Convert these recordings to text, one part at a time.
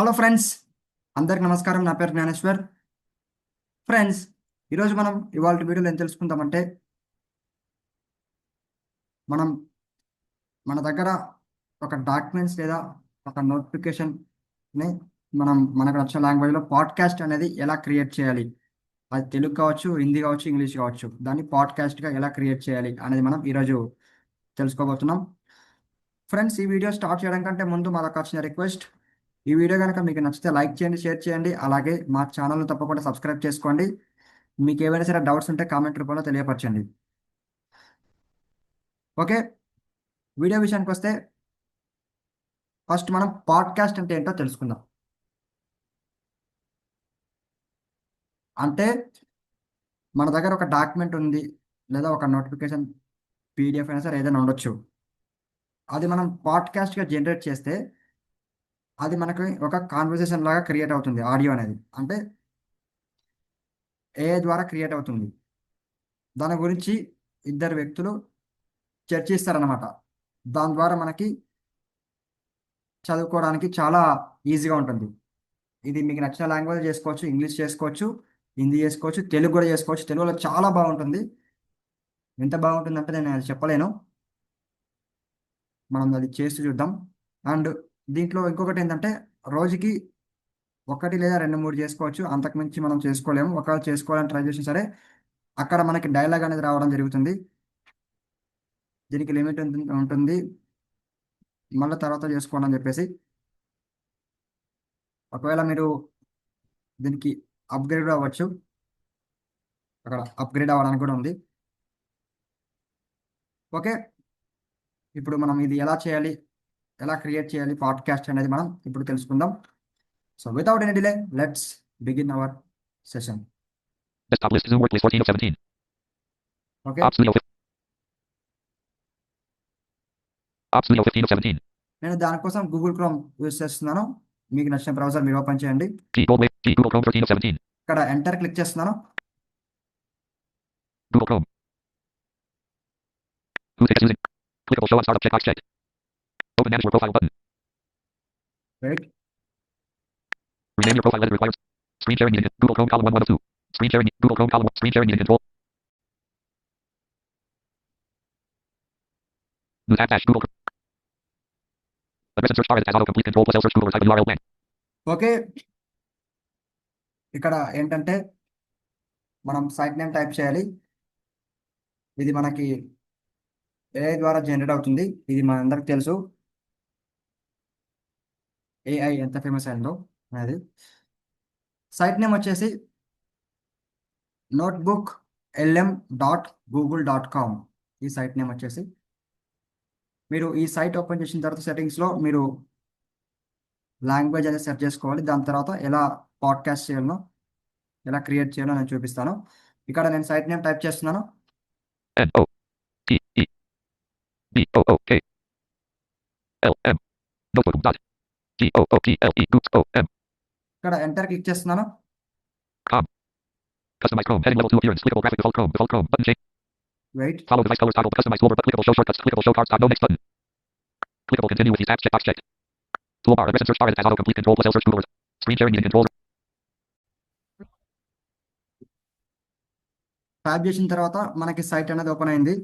Hello friends అందరికి నమస్కారం. నా పేరు జ్ఞానేశ్వర్. ఫ్రెండ్స్ ఈరోజు మనం ఇవాళ వీడియోలో ఏం తెలుసుకుందామంటే మనం మన దగ్గర ఒక డాక్యుమెంట్స్ లేదా ఒక నోటిఫికేషన్ని మనం మనకు నచ్చిన లాంగ్వేజ్లో పాడ్కాస్ట్ అనేది ఎలా క్రియేట్ చేయాలి? అది తెలుగు కావచ్చు హిందీ కావచ్చు ఇంగ్లీష్ కావచ్చు. దాన్ని పాడ్కాస్ట్గా ఎలా క్రియేట్ చేయాలి అనేది మనం ఈరోజు తెలుసుకోబోతున్నాం. ఫ్రెండ్స్ ఈ వీడియో స్టార్ట్ చేయడం కంటే ముందు మాకు వచ్చిన రిక్వెస్ట్ ఈ వీడియో కనుక మీకు నచ్చితే లైక్ చేయండి షేర్ చేయండి. అలాగే మా ఛానల్ను తప్పకుండా సబ్స్క్రైబ్ చేసుకోండి. మీకు ఏమైనా సరే డౌట్స్ ఉంటే కామెంట్ రూపంలో తెలియపరచండి. ఓకే వీడియో విషయానికి వస్తే ఫస్ట్ మనం పాడ్కాస్ట్ అంటే ఏంటో తెలుసుకుందాం. అంటే మన దగ్గర ఒక డాక్యుమెంట్ ఉంది లేదా ఒక నోటిఫికేషన్ పీడిఎఫ్ అయినా సరే ఏదైనా ఉండొచ్చు. అది మనం పాడ్కాస్ట్గా జనరేట్ చేస్తే అది మనకి ఒక కాన్వర్సేషన్ లాగా క్రియేట్ అవుతుంది ఆడియో అనేది. అంటే ఏ ద్వారా క్రియేట్ అవుతుంది. దాని గురించి ఇద్దరు వ్యక్తులు చర్చిస్తారనమాట దాని ద్వారా మనకి చదువుకోవడానికి చాలా ఈజీగా ఉంటుంది. ఇది మీకు నచ్చిన లాంగ్వేజ్ చేసుకోవచ్చు ఇంగ్లీష్ చేసుకోవచ్చు హిందీ చేసుకోవచ్చు తెలుగు కూడా చేసుకోవచ్చు. తెలుగులో చాలా బాగుంటుంది. ఎంత బాగుంటుందంటే నేను అది చెప్పలేను. మనం అది చేస్తూ చూద్దాం. అండ్ దీంట్లో ఇంకొకటి ఏంటంటే రోజుకి ఒకటి లేదా రెండు మూడు చేసుకోవచ్చు. అంతకుమించి మనం చేసుకోలేము. ఒకవేళ చేసుకోవాలని ట్రై చేసినా సరే అక్కడ మనకి డైలాగ్ అనేది రావడం జరుగుతుంది. దీనికి లిమిట్ ఉంటుంది. మళ్ళీ తర్వాత చేసుకోండి అని చెప్పేసి. ఒకవేళ మీరు దీనికి అప్గ్రేడ్ అవ్వచ్చు. అక్కడ అప్గ్రేడ్ అవ్వడానికి కూడా ఉంది. ఓకే. ఇప్పుడు మనం ఇది ఎలా చేయాలి? ఎలా క్రియేట్ చేయాలి పాడ్కాస్ట్ అనేది మనం ఇప్పుడు తెలుసుకుందాం. So without any delay let's begin our session నేను దానికోసం గూగుల్ క్రోమ్ యూజ్ చేస్తున్నాను. మీకు నచ్చిన బ్రౌజర్ మీరు ఓపెన్ చేయండి. ఇక్కడ ఎంటర్ క్లిక్ చేస్తున్నాను. Click on show and startup checkbox checked. Open manage your profile button. Right Rename your profile letter requires screen sharing meeting. Google Chrome column 1 1 of 2. Screen sharing. Google Chrome column. Screen sharing meeting control. New tab dash Google. Address and search bar as autocomplete control plus L search Google type URL blank. Okay ఇక్కడ ఏంటంటే మనం site name type చేయాలి ఇది మనకి AI ద్వారా generate అవుతుంది ఇది మనందరికి తెలుసు ఏఐ ఎంత ఫేమస్ అయిందో అనేది సైట్ నేమ్ వచ్చేసి notebook LM dot Google dot com ఈ సైట్ నేమ్ వచ్చేసి మీరు ఈ సైట్ ఓపెన్ చేసిన తర్వాత సెట్టింగ్స్లో మీరు లాంగ్వేజ్ అనేది సెట్ చేసుకోవాలి. దాని తర్వాత ఎలా పాడ్కాస్ట్ చేయాలో ఎలా క్రియేట్ చేయాలో నేను చూపిస్తాను. ఇక్కడ నేను సైట్ నేమ్ టైప్ చేస్తున్నాను. ఇక్కడ ఎంటర్ క్లిక్ చేస్తున్నాను customize Chrome heading level 2 appearance clickable graphic default Chrome default Chrome button change right follow device colors toggle customize toolbar but clickable show shortcuts clickable show cards dot no next button clickable continue with these tabs checkbox checked toolbar address and search bar as autocomplete control plus L search Google screen sharing meeting control type చేసిన తర్వాత మనకి site అనేది open అయింది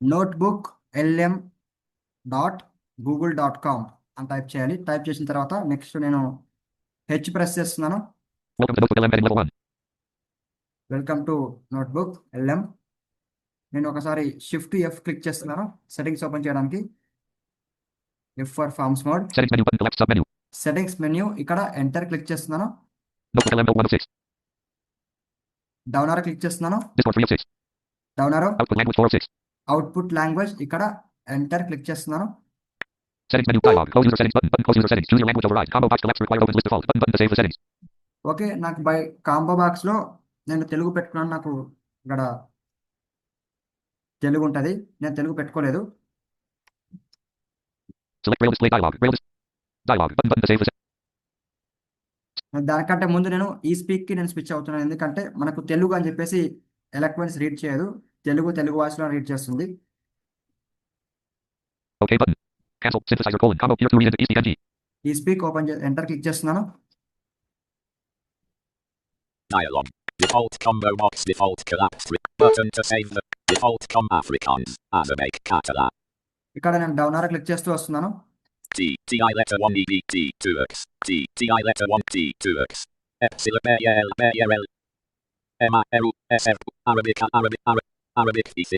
notebook LM dot Google dot com అని type చేయాలి. Type చేసిన తర్వాత next నేను హెచ్ ప్రెస్ చేస్తున్నాను. Welcome to notebook LM heading level 1 welcome to notebook LM నేను ఒకసారి షిఫ్ట్ ఎఫ్ క్లిక్ చేస్తున్నాను. సెట్టింగ్స్ ఓపెన్ చేయడానికి. F for forms mode settings menu ఇక్కడ ఎంటర్ క్లిక్ చేస్తున్నాను. Notebook LM note 1 of 6 down arrow click చేస్తున్నాను. Discord 3 of 6 down arrow output language 4 of 6 output language ఇక్కడ enter click చేస్తున్నాను. Okay నాకు by combo బాక్స్లో నేను తెలుగు పెట్టుకున్నాను. నాకు ఇక్కడ తెలుగు ఉంటుంది. నేను తెలుగు పెట్టుకోలేదు. దానికంటే ముందు నేను ఈ స్పీక్కి నేను స్పిచ్ అవుతున్నాను. ఎందుకంటే మనకు తెలుగు అని చెప్పేసి ఎలక్ట్రానిక్స్ రీడ్ చేయదు. తెలుగు తెలుగు భాషలో రీడ్ చేస్తుంది. okay button Cancel. Synthesizer colon. Combo. Year 2 read into ECNG. He speak open చే ఎంటర్ క్లిక్ చేస్తున్నాను Dialog. Default combo box default collapsed. Re- button to save the default com Afrikaans. Azabek Catalan. ఇక్కడ నేను down are click చేస్తూ వస్తున్నాను T T I letter 1 E B T 2 X T T I letter 1 T 2 X Epsilon B L B L M I L S F Arabic Arabic Arabic 198,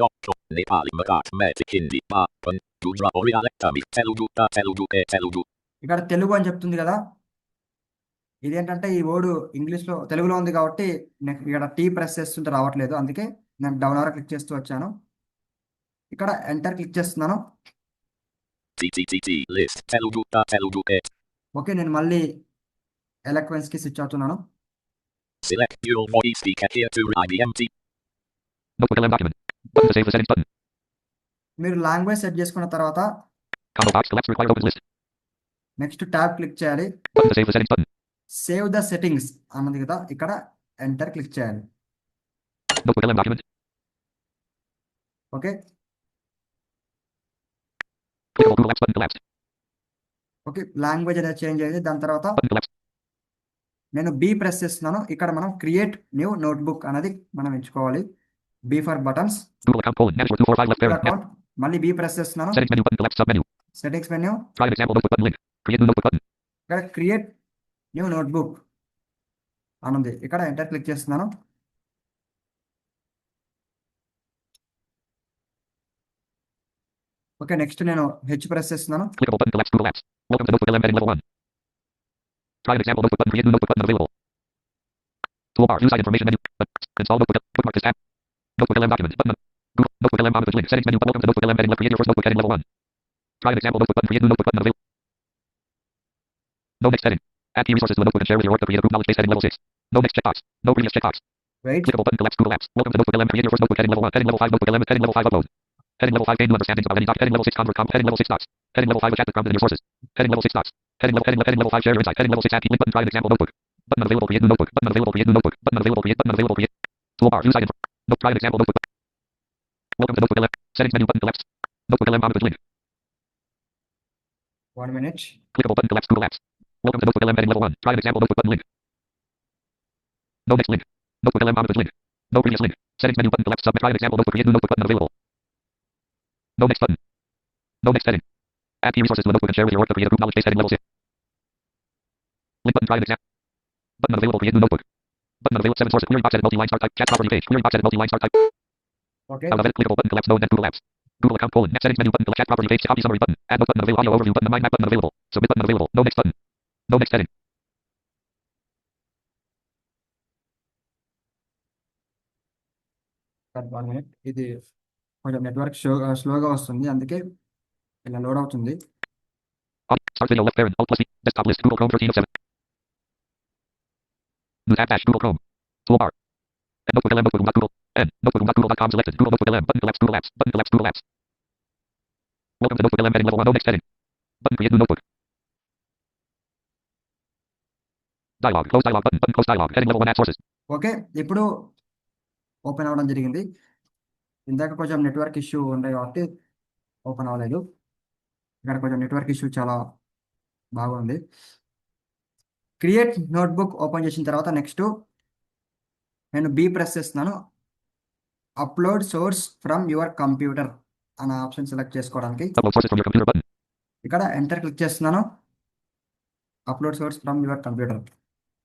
Nepali Mathematics Hindi Papan, Gujarati Electronic Telugu Telugu Telugu ఇక్కడ తెలుగు అని చెప్తుంది కదా ఇదేంటంటే ఈ word ఇంగ్లీష్లో తెలుగులో ఉంది కాబట్టి నాకు ఇక్కడ టీ ప్రెస్ చేస్తుంటే రావట్లేదు అందుకే నేను డౌన్ అవర్ క్లిక్ చేస్తూ వచ్చాను ఇక్కడ ఎంటర్ క్లిక్ చేస్తున్నాను ఓకే నేను మళ్ళీ ఎలక్ట్రానిక్స్కి స్విచ్ అవుతున్నాను Select dual voice speaker here to IBM మీరు లాంగ్వేజ్ సెట్ చేసుకున్న తర్వాత నెక్స్ట్ ట్యాబ్ క్లిక్ చేయాలి. సేవ్ ద సెట్టింగ్స్ అన్నది కదా. ఇక్కడ ఎంటర్ క్లిక్ చేయాలి. ఓకే. ఓకే. లాంగ్వేజ్ అనేది చేంజ్ అయింది. దాని తర్వాత నేను బి ప్రెస్ చేస్తున్నాను. ఇక్కడ మనం క్రియేట్ న్యూ నోట్బుక్ అనేది మనం ఎంచుకోవాలి. B for buttons Google account colon. Manage 245 left parent. Net. Account మళ్ళీ బి ప్రెస్ చేస్తున్నాను Settings menu button collapsed submenu. Settings menu Try an example notebook button link. Create new notebook button. ఇక్కడ create new notebook అనుంది ఇక్కడ enter click చేస్తున్నాను okay next నేను H press చేస్తున్నాను Clickable button collapsed Google Apps. Welcome to Notebook LM heading level 1. Try an example notebook button. Create new notebook button available. Toolbar. Use information menu. Uh, Install notebook. Bookmark this tab. Notebook LM document. Button. Google Notebook LM on link. Settings menu. Welcome to Notebook LM heading. Create your first notebook heading level 1. Try an example notebook button. Create new notebook button available. No next heading. Add key resources to the notebook and share with your work to create a group knowledge base heading level 6. No next checkbox. No previous checkbox. Right. Clickable button collapse Google Apps. Welcome to Notebook LM. Create your first notebook heading level 1. Heading level 5 notebook LM. Heading level 5 upload. Heading level 5 gain new understandings about any doc. Heading level 6 convert comp. Heading level 6 docs. Heading level 5 chat the prompted in your sources. Heading level 6 docs. Heading level, heading, heading level 5 share your insight. Heading level 6 add key link button. Try an example notebook. Button available create new notebook. Button available create new notebook. Button available create button available create. Toolbar view site. No, try an example notebook. Welcome to notebook LM. Settings menu button collapsed. Notebook LM monitors link. One minute. Clickable button collapsed Google Apps. Welcome to notebook LM heading level 1. Try an example notebook button link. No next link. Notebook LM monitors link. No previous link. Settings menu button collapsed. Submit. Try an example notebook. Create new notebook button available. No next button. No next setting. Add key resources to the notebook and share with your work to create a group knowledge base heading level 6. Link button. Try an example. Button available. Create new notebook. Button unavailable. Seven sources. Query box edit multi-line start type. Chat property page. Query box edit multi-line start type. Okay Out of edit. Clickable button. Collapse. No net. Google Apps. Google account colon. Net settings menu button. Chat property page. Copy summary button. Add note button available. Audio overview button. Mind map button available. Submit button available. No next button. No next heading. One minute ఇది కొంచెం network slow స్లోగా వస్తుంది అందుకే ఇలా load అవుతుంది New tab dash. Google Chrome. Toolbar. And notebook LM notebook. Google. N. Notebook. Google com selected. Google notebook LM. Button collapse. Google apps. Button collapse. Google apps. Welcome to notebook LM heading level 1. No next heading. Button create new notebook. Dialog. Close dialog button. Button close dialog. Heading level 1 app sources. Okay ఇప్పుడు open అవడం జరిగింది ఇందాక కొంచెం network issue ఉండే కాబట్టి open అవ్వలేదు ఇక్కడ కొంచెం నెట్వర్క్ ఇష్యూ చాలా బాగుంది క్రియేట్ నోట్బుక్ ఓపెన్ చేసిన తర్వాత నెక్స్ట్ నేను బి ప్రెస్ చేస్తున్నాను. Upload source from your computer అనే ఆప్షన్ సెలెక్ట్ చేసుకోవడానికి. ఇక్కడ ఎంటర్ క్లిక్ చేస్తున్నాను. Upload source from your computer.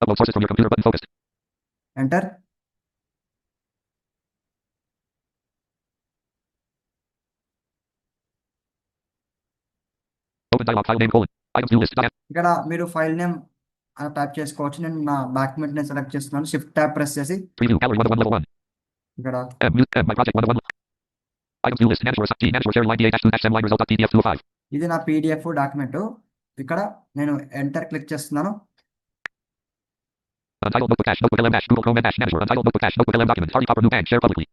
Upload sources from your computer button. Focused. Enter. ఇక్కడ మీరు ఫైల్ నేమ్ టైప్ చేసుకోవచ్చు నేను నా డాక్యుమెంట్ నేను సెలెక్ట్ చేస్తున్నాను షిఫ్ట్ ట్యాబ్ ప్రెస్ చేసి Preview. Gallery 1 of 1 level 1. ఇక్కడ M. Mute. M. My project 1 of 1. Items new list. Manage your G. Manage your share line DA dash 2 dash M line result dot PDF 2 of 5. ఇది నా PDF document ఇక్కడ నేను enter click చేస్తున్నాను Untitled notebook dash notebook LM dash Google Chrome and dash manager. Untitled notebook dash notebook LM document. Hardy Copper new band. Share publicly.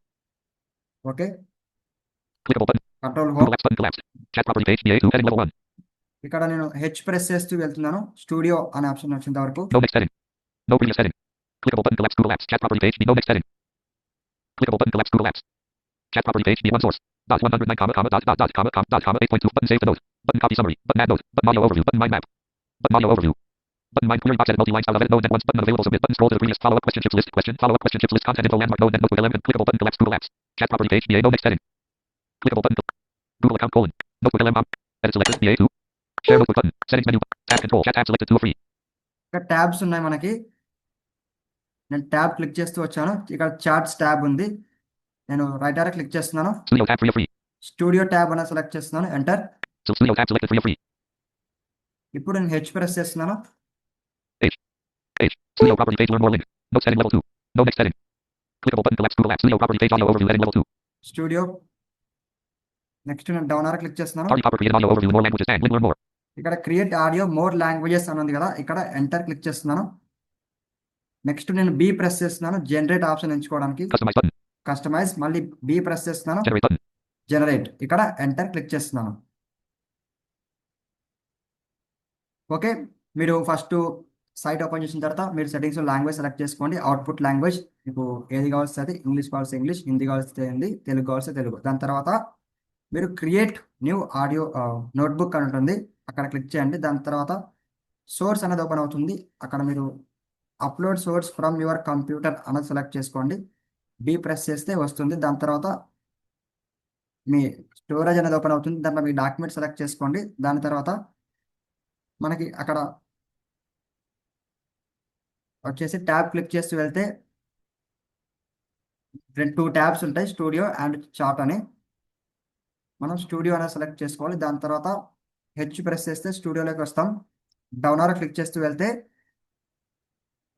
Okay Clickable button. Control home ఇక్కడ నేను H press చేస్తూ వెళ్తున్నాను studio అనే option వచ్చేంత వరకు No next heading. No previous heading. Clickable button collapse Google apps. Chat property page. No next heading. Clickable button collapse Google apps. Chat property page. B1 source. Dot 109 comma comma dot dot dot comma comma dot comma 8.2 button save the note. Button copy summary. Button add note. Button audio overview. Button mind map. Button audio overview. Button mind query box edit multi-line style of edit node and once button unavailable submit. Button scroll to the previous follow-up question chips list question follow-up question chips list content info landmark node and notebook element clickable button collapse Google apps. Chat property page BA no next heading. Clickable button. Google account colon. Notebook LM op. Edit selected BA2. ఇక్కడ tabs ఉన్నాయి మనకి. నేను tab click చేస్తూ వచ్చాను. ఇక్కడ charts tab ఉంది. నేను right R click చేస్తున్నాను. స్టూడియో ట్యాబ్ అనేది సెలెక్ట్ చేస్తున్నాను. ఎంటర్ ఇప్పుడు నేను హెచ్ ప్రెస్ చేస్తున్నాను. స్టూడియో నెక్స్ట్ నేను డౌన్ ఆర్ క్లిక్ చేస్తున్నాను. ఇక్కడ క్రియేట్ ఆడియో మోర్ లాంగ్వేజెస్ అని ఉంది కదా ఇక్కడ ఎంటర్ క్లిక్ చేస్తున్నాను. నెక్స్ట్ నేను బి ప్రెస్ చేస్తున్నాను జనరేట్ ఆప్షన్ ఎంచుకోవడానికి. కస్టమైజ్ మళ్ళీ బి ప్రెస్ చేస్తున్నాను. జనరేట్ ఇక్కడ ఎంటర్ క్లిక్ చేస్తున్నాను. ఓకే మీరు ఫస్ట్ సైట్ ఓపెన్ చేసిన తర్వాత మీరు సెట్టింగ్స్ లాంగ్వేజ్ సెలెక్ట్ చేసుకోండి. అవుట్పుట్ లాంగ్వేజ్ మీకు ఏది కావాల్సి అది ఇంగ్లీష్ కావాల్సి ఇంగ్లీష్ హిందీ కావాల్సి హిందీ తెలుగు కావాల్సి తెలుగు దాని తర్వాత మీరు క్రియేట్ న్యూ ఆడియో నోట్బుక్ అని ఉంటుంది. అక్కడ క్లిక్ చేయండి. దాని తర్వాత సోర్స్ అనేది ఓపెన్ అవుతుంది. అక్కడ మీరు upload source from your computer అనేది సెలెక్ట్ చేసుకోండి. బి ప్రెస్ చేస్తే వస్తుంది. దాని తర్వాత మీ స్టోరేజ్ అనేది ఓపెన్ అవుతుంది. దాంట్లో మీ డాక్యుమెంట్ సెలెక్ట్ చేసుకోండి. దాని తర్వాత మనకి అక్కడ వచ్చేసి ట్యాబ్ క్లిక్ చేస్తూ వెళ్తే రెండు టూ ట్యాబ్స్ ఉంటాయి. స్టూడియో అండ్ చాట్ అని. మనం స్టూడియో అనేది సెలెక్ట్ చేసుకోవాలి. దాని తర్వాత హెచ్ ప్రెస్ చేస్తే స్టూడియోలోకి వస్తాం. డౌన్ క్లిక్ చేస్తూ వెళ్తే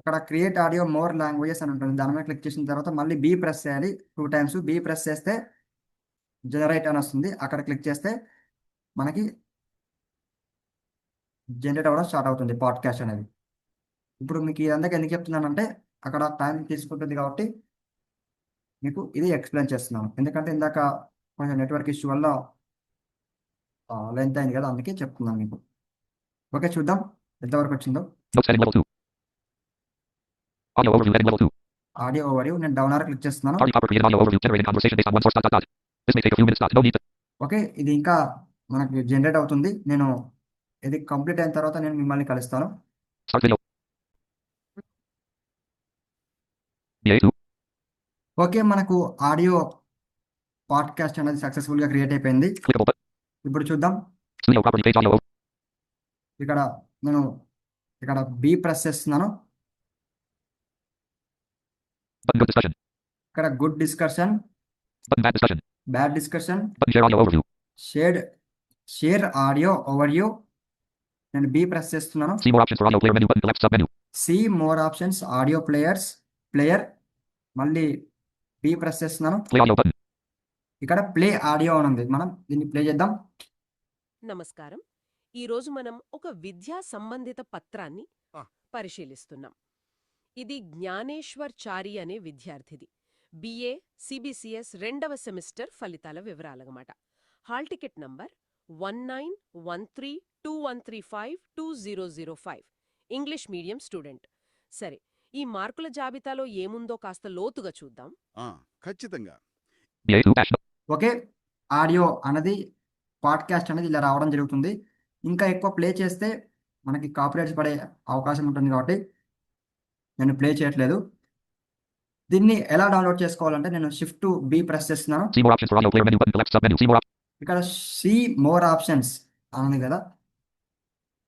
అక్కడ క్రియేట్ ఆడియో మోర్ లాంగ్వేజెస్ అని ఉంటుంది. దాని మీద క్లిక్ చేసిన తర్వాత మళ్ళీ బీ ప్రెస్ చేయాలి. టూ టైమ్స్ బీ ప్రెస్ చేస్తే జనరేట్ అని వస్తుంది. అక్కడ క్లిక్ చేస్తే మనకి జనరేట్ అవ్వడం స్టార్ట్ అవుతుంది పాడ్కాస్ట్ అనేది. ఇప్పుడు మీకు ఇదంతా ఎందుకు చెప్తున్నానంటే అక్కడ టైం తీసుకుంటుంది కాబట్టి మీకు ఇది ఎక్స్ప్లెయిన్ చేస్తున్నాను. ఎందుకంటే ఇందాక కొంచెం నెట్వర్క్ ఇష్యూ వల్ల లెంత్ అయింది కదా అందుకే చెప్తున్నాను మీకు. ఓకే చూద్దాం ఎంతవరకు వచ్చిందో. ఆడియో ఓవర్ నేను డౌన్ ఆర్ క్లిక్ చేస్తున్నాను. ఓకే ఇది ఇంకా మనకి జనరేట్ అవుతుంది. నేను ఇది కంప్లీట్ అయిన తర్వాత నేను మిమ్మల్ని కలుస్తాను. ఓకే మనకు ఆడియో పాడ్కాస్ట్ అనేది సక్సెస్ఫుల్గా క్రియేట్ అయిపోయింది. ఇప్పుడు చూద్దాం. ఇక్కడ నేను ఇక్కడ బి ప్రెస్ చేస్తున్నాను. ఇక్కడ good discussion bad discussion share share audio overview నేను బి ప్రెస్ చేస్తున్నాను. See more options audio players player మళ్ళీ బి ప్రెస్ చేస్తున్నాను. ఇక్కడ ప్లే ఆడియో అని ఉంది. మనం దీన్ని ప్లే చేద్దాం. నమస్కారం. ఈరోజు మనం ఒక విద్యా సంబంధిత పత్రాన్ని. పరిశీలిస్తున్నాం. ఇది జ్ఞానేశ్వర్ చారి అనే విద్యార్థిది. బిఏ సిబిసిఎస్ రెండవ సెమిస్టర్ ఫలితాల వివరాలన్నమాట. Hall ticket number one nine one three two one three five two zero zero five. English medium student. సరే ఈ మార్కుల జాబితాలో ఏముందో కాస్త లోతుగా చూద్దాం. ఆ, ఖచ్చితంగా. BA2 dash. no- okay? Audio అనేది పాడ్కాస్ట్ అనేది ఇలా రావడం జరుగుతుంది. ఇంకా ఎక్కువ ప్లే చేస్తే మనకి కాపీరైట్స్ పడే అవకాశం ఉంటుంది కాబట్టి నేను ప్లే చేయట్లేదు. దీన్ని ఎలా డౌన్లోడ్ చేసుకోవాలంటే నేను షిఫ్ట్ టు బి ప్రెస్ చేస్తున్నాను. ఇక్కడ సి మోర్ ఆప్షన్స్ అని కదా?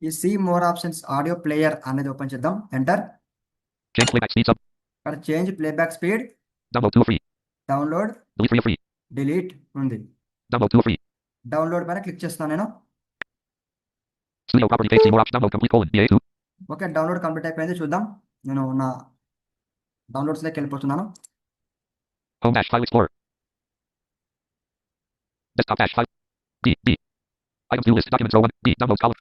ఈ see more options audio player అనేది ఓపెన్ చేద్దాం. ఎంటర్. ఇక్కడ change playback speed. Download delete ఉంది. డౌన్లోడ్ పైన క్లిక్ చేస్తున్నాను నేను Studio property page. See more options. Download complete colon. BA2. Okay download complete అయిపోయింది చూద్దాం నేను నా డౌన్లోడ్స్లోకి వెళ్ళిపోతున్నాను Home dash file explorer. Desktop dash file. D D. Items view list. Documents row one. D. Downloads column.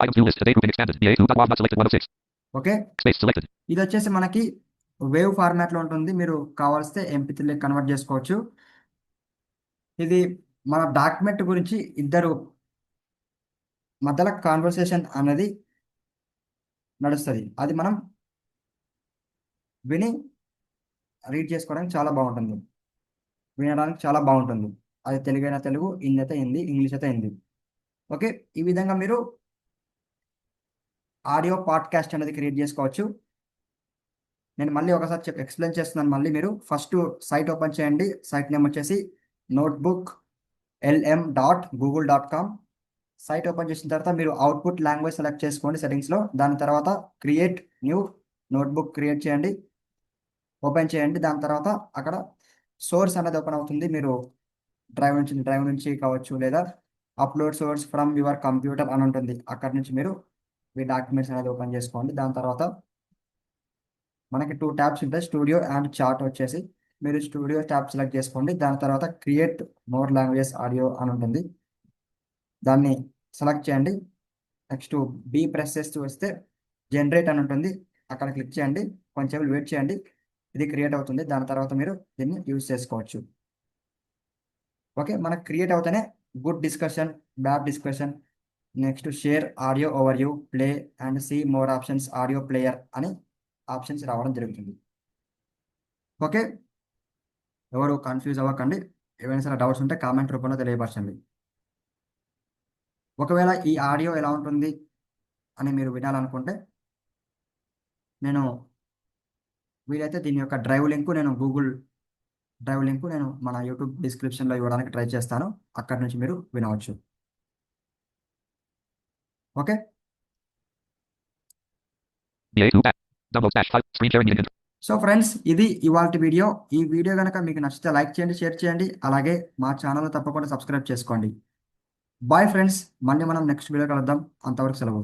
Items view list. Today grouping expanded. BA2. Dot not selected. One of six. Okay Space selected. ఇది వచ్చేసి మనకి wave ఫార్మాట్లో ఉంటుంది. మీరు కావాల్స్తే MP convert చేసుకోవచ్చు. ఇది మన document గురించి ఇద్దరు మధ్యలో కాన్వర్సేషన్ అనేది నడుస్తుంది. అది మనం విని రీడ్ చేసుకోవడానికి చాలా బాగుంటుంది. వినడానికి చాలా బాగుంటుంది. అది తెలుగు అయినా తెలుగు హిందీ అయితే హిందీ ఇంగ్లీష్ అయితే హిందీ. ఓకే? ఈ విధంగా మీరు ఆడియో పాడ్కాస్ట్ అనేది క్రియేట్ చేసుకోవచ్చు. నేను మళ్ళీ ఒకసారి చెప్ ఎక్స్ప్లెయిన్ చేస్తున్నాను. మళ్ళీ మీరు ఫస్ట్ సైట్ ఓపెన్ చేయండి. సైట్ నేమ్ వచ్చేసి notebook LM dot Google dot com site open చేసిన తర్వాత మీరు అవుట్పుట్ లాంగ్వేజ్ సెలెక్ట్ చేసుకోండి సెటింగ్స్లో దాని తర్వాత క్రియేట్ న్యూ నోట్బుక్ క్రియేట్ చేయండి. ఓపెన్ చేయండి. దాని తర్వాత అక్కడ సోర్స్ అనేది ఓపెన్ అవుతుంది. మీరు డ్రైవ్ నుంచి డ్రైవ్ నుంచి కావచ్చు లేదా upload source from your computer అని ఉంటుంది. అక్కడ నుంచి మీరు మీ డాక్యుమెంట్స్ అనేది ఓపెన్ చేసుకోండి. దాని తర్వాత మనకి టూ ట్యాబ్స్ ఉంటాయి స్టూడియో అండ్ చార్ట్ వచ్చేసి. మీరు స్టూడియో ట్యాబ్ సెలెక్ట్ చేసుకోండి. దాని తర్వాత క్రియేట్ మోర్ లాంగ్వేజ్ ఆడియో అని ఉంటుంది. దాన్ని సెలెక్ట్ చేయండి. నెక్స్ట్ బీ ప్రెస్ చేస్తూ వస్తే జనరేట్ అని ఉంటుంది. అక్కడ క్లిక్ చేయండి. కొంచెం వెయిట్ చేయండి. ఇది క్రియేట్ అవుతుంది. దాని తర్వాత మీరు దీన్ని యూజ్ చేసుకోవచ్చు. ఓకే మనకు create అవుతేనే good discussion bad discussion next share audio overview play and see more options audio player అని ఆప్షన్స్ రావడం జరుగుతుంది. ఓకే? ఎవరు కన్ఫ్యూజ్ అవ్వకండి. ఏమైనా సరే డౌట్స్ ఉంటే కామెంట్ రూపంలో తెలియపరచండి. ఒకవేళ ఈ ఆడియో ఎలా ఉంటుంది అని మీరు వినాలనుకుంటే నేను వీలైతే దీని యొక్క డ్రైవ్ లింక్ నేను గూగుల్ డ్రైవ్ లింక్ నేను మన యూట్యూబ్ డిస్క్రిప్షన్లో ఇవ్వడానికి ట్రై చేస్తాను. అక్కడి నుంచి మీరు వినవచ్చు. ఓకే? సో ఫ్రెండ్స్ ఇది ఇవాళ వీడియో. ఈ వీడియో కనుక మీకు నచ్చితే లైక్ చేయండి షేర్ చేయండి. అలాగే మా ఛానల్ తప్పకుండా సబ్స్క్రైబ్ చేసుకోండి. బాయ్ ఫ్రెండ్స్ మళ్ళీ మనం నెక్స్ట్ వీడియో కలుద్దాం. అంతవరకు సెలవు.